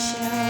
想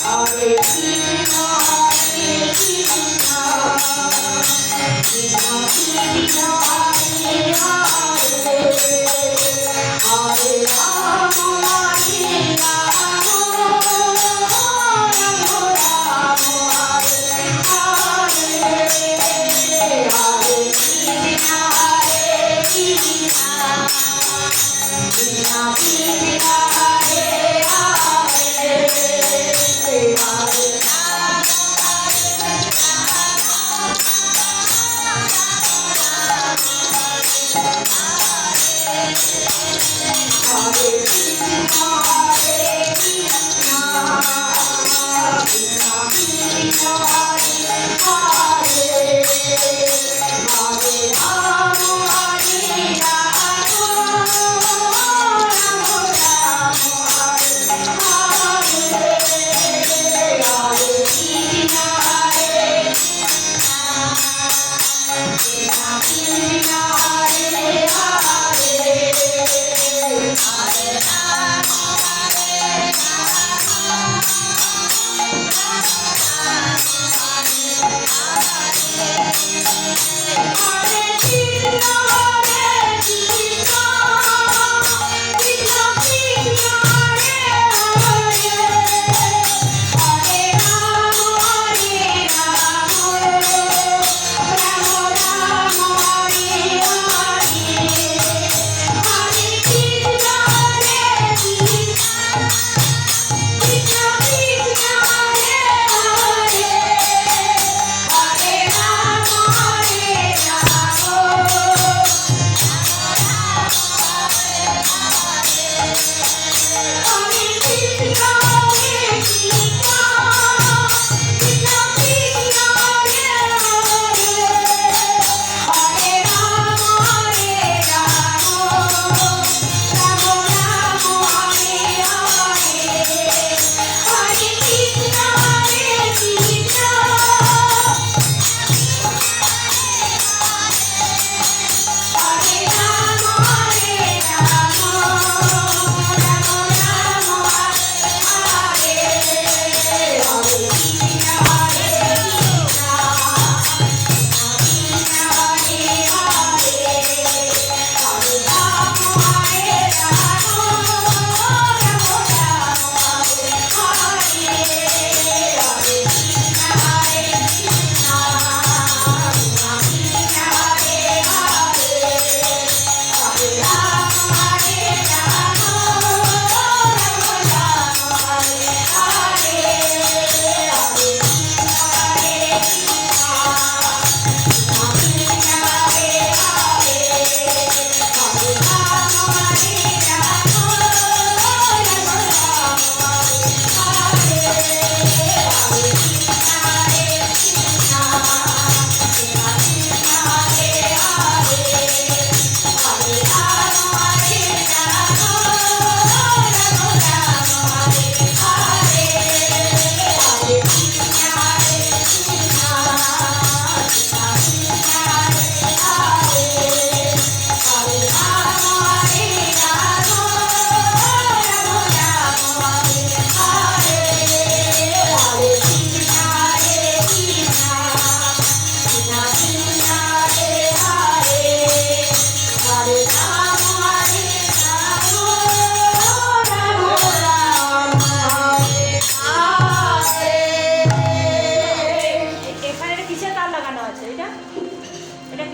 Thank you.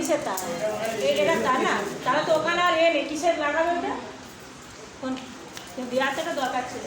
কিসের তারা এটা তা তারা তো ওখানে আর এ নেই। কিসের লাগাবে ওটা? দেওয়ার তো দরকার ছিল।